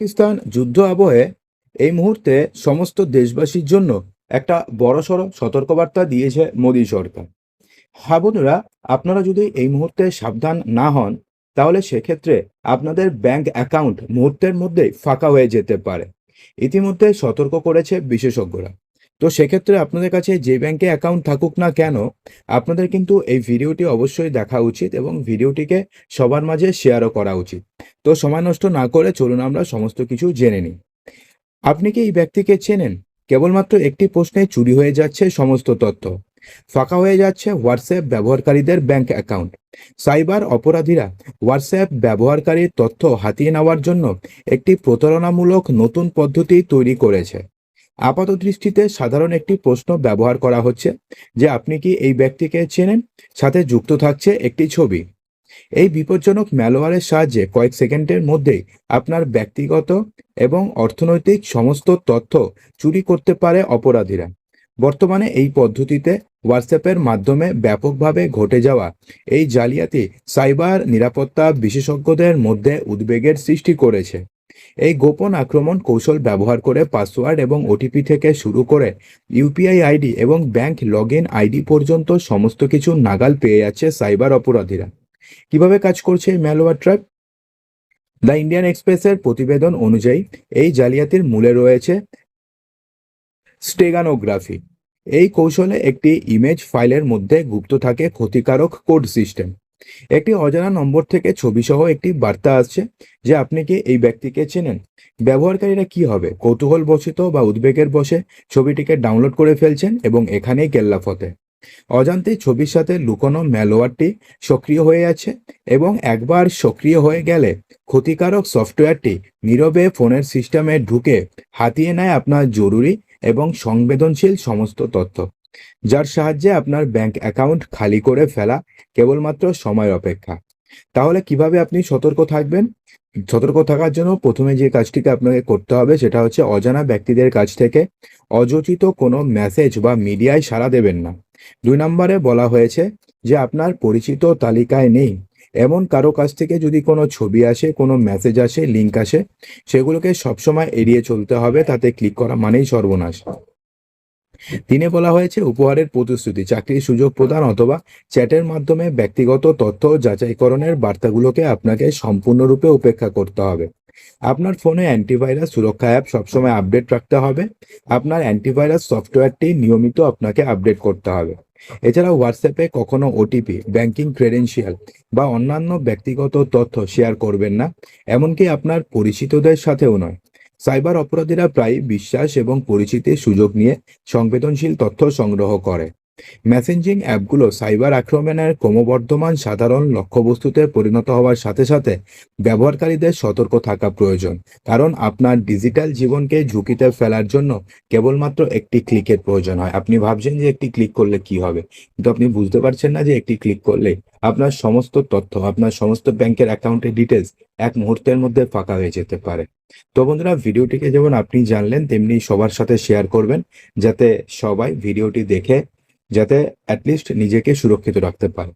পাকিস্তান যুদ্ধ আবহে এই মুহূর্তে সমস্ত দেশবাসীর জন্য একটা বড়সড় সতর্কবার্তা দিয়েছে মোদী সরকার। হ্যাঁ বন্ধুরা, আপনারা যদি এই মুহূর্তে সাবধান না হন, তাহলে সেক্ষেত্রে আপনাদের ব্যাংক অ্যাকাউন্ট মুহূর্তের মধ্যেই ফাঁকা হয়ে যেতে পারে। ইতিমধ্যে সতর্ক করেছে বিশেষজ্ঞরা। তো সেক্ষেত্রে আপনাদের কাছে যে ব্যাংকে অ্যাকাউন্ট থাকুক না কেন, আপনাদের কিন্তু এই ভিডিওটি অবশ্যই দেখা উচিত এবং ভিডিওটিকে সবার মাঝে শেয়ারও করা উচিত। তো সময় নষ্ট না করে চলুন আমরা সমস্ত কিছু জেনে নিই। আপনি কি এই ব্যক্তিকে চেনেন? কেবলমাত্র একটি প্রশ্নে চুরি হয়ে যাচ্ছে সমস্ত তথ্য। ফাঁকা হয়ে যাচ্ছে হোয়াটসঅ্যাপ ব্যবহারকারীদের ব্যাংক অ্যাকাউন্ট সাইবার অপরাধীরা হোয়াটসঅ্যাপ ব্যবহারকারীর তথ্য হাতিয়ে নেওয়ার জন্য একটি প্রতারণামূলক নতুন পদ্ধতি তৈরি করেছে। আপাত দৃষ্টিতে সাধারণ একটি প্রশ্ন ব্যবহার করা হচ্ছে যে আপনি কি এই ব্যক্তিকে চেনেন? সাথে যুক্ত থাকছে একটি ছবি। এই বিপজ্জনক ম্যালওয়ারের সাহায্যে কয়েক সেকেন্ডের মধ্যেই আপনার ব্যক্তিগত এবং অর্থনৈতিক সমস্ত তথ্য চুরি করতে পারে অপরাধীরা। বর্তমানে এই পদ্ধতিতে হোয়াটসঅ্যাপের মাধ্যমে ব্যাপকভাবে ঘটে যাওয়া এই জালিয়াতি সাইবার নিরাপত্তা বিশেষজ্ঞদের মধ্যে উদ্বেগের সৃষ্টি করেছে। এই গোপন আক্রমণ কৌশল ব্যবহার করে পাসওয়ার্ড এবং ওটিপি থেকে শুরু করে ইউপিআই আইডি এবং ব্যাংক লগ আইডি পর্যন্ত সমস্ত কিছু নাগাল পেয়ে যাচ্ছে সাইবার অপরাধীরা। কীভাবে কাজ করছে এই ম্যালওয়ার ট্র্যাপ? দ্য ইন্ডিয়ান এক্সপ্রেসের প্রতিবেদন অনুযায়ী এই জালিয়াতির মূলে রয়েছে স্টেগানোগ্রাফি। এই কৌশলে একটি ইমেজ ফাইলের মধ্যে গুপ্ত থাকে ক্ষতিকারক কোড সিস্টেম। একটি অজানা নম্বর থেকে ছবিসহ একটি বার্তা আসছে যে আপনি কি এই ব্যক্তিকে চেনেন? ব্যবহারকারীরা কি হবে? কৌতূহল বশত বা উদ্বেগের বসে ছবিটিকে ডাউনলোড করে ফেলছেন এবং এখানেই কেল্লাফতে অজান্তেই ছবির সাথে লুকোনো ম্যালওয়ারটি সক্রিয় হয়ে আছে এবং একবার সক্রিয় হয়ে গেলে ক্ষতিকারক সফটওয়্যারটি নীরবে ফোনের সিস্টেমে ঢুকে হাতিয়ে নেয় আপনার জরুরি এবং সংবেদনশীল সমস্ত তথ্য। যার সাহায্যে আপনার ব্যাংক অ্যাকাউন্ট খালি করে ফেলা কেবলমাত্র সময়ের অপেক্ষা। তাহলে কীভাবে আপনি সতর্ক থাকবেন? সতর্ক থাকার জন্য প্রথমে যে কাজটিকে আপনাকে করতে হবে সেটা হচ্ছে অজানা ব্যক্তিদের কাছ থেকে অযোচিত কোনো মেসেজ বা মিডিয়ায় সাড়া দেবেন না। দুই নম্বরে বলা হয়েছে যে আপনার পরিচিত তালিকায় নেই। এমন কারও কাছ থেকে যদি কোনো ছবি আসে, কোনো মেসেজ আসে লিঙ্ক আসে, সেগুলোকে সবসময় এড়িয়ে চলতে হবে, তাতে ক্লিক করা মানেই সর্বনাশ। তিনে বলা হয়েছে উপহারের প্রতিশ্রুতি, চাকরির সুযোগ প্রদান অথবা চ্যাটের মাধ্যমে ব্যক্তিগত তথ্য যাচাইকরণের বার্তাগুলোকে আপনাকে সম্পূর্ণরূপে উপেক্ষা করতে হবে। আপনার ফোনে অ্যান্টিভাইরাস সুরক্ষা অ্যাপ সবসময় আপডেট রাখতে হবে। আপনার অ্যান্টিভাইরাস সফটওয়্যারটি নিয়মিত আপনাকে আপডেট করতে হবে। এছাড়া হোয়াটসঅ্যাপে কখনো ওটিপি, ব্যাংকিং ক্রেডেনশিয়াল বা অন্যান্য ব্যক্তিগত তথ্য শেয়ার করবেন না, এমনকি আপনার পরিচিতদের সাথেও নয়। সাইবার অপরাধীরা প্রায় বিশ্বাস এবং পরিচিতির সুযোগ নিয়ে সংবেদনশীল তথ্য সংগ্রহ করে। মেসেঞ্জিং অ্যাপগুলো সাইবার আক্রমণের ক্রমবর্ধমান সাধারণ লক্ষ্যবস্তুতে পরিণত হওয়ার সাথে সাথে ব্যবহারকারীদের সতর্ক থাকা প্রয়োজন। কারণ আপনার ডিজিটাল জীবনকে ঝুঁকিতে ফেলার জন্য কেবলমাত্র একটি ক্লিকের প্রয়োজন হয়। আপনি ভাবছেন যে একটি ক্লিক করলে কি হবে? কিন্তু আপনি বুঝতে পারছেন না যে একটি ক্লিক করলে আপনার সমস্ত তথ্য, আপনার সমস্ত ব্যাংকের অ্যাকাউন্টের ডিটেলস এক মুহূর্তের মধ্যে ফাঁকা হয়ে যেতে পারে। তো বন্ধুরা, ভিডিওটিকে যেমন আপনি জানলেন, তেমনি সবার সাথে শেয়ার করবেন, যাতে সবাই ভিডিওটি দেখে যাতে অ্যাটলিস্ট নিজেকে সুরক্ষিত রাখতে পারে।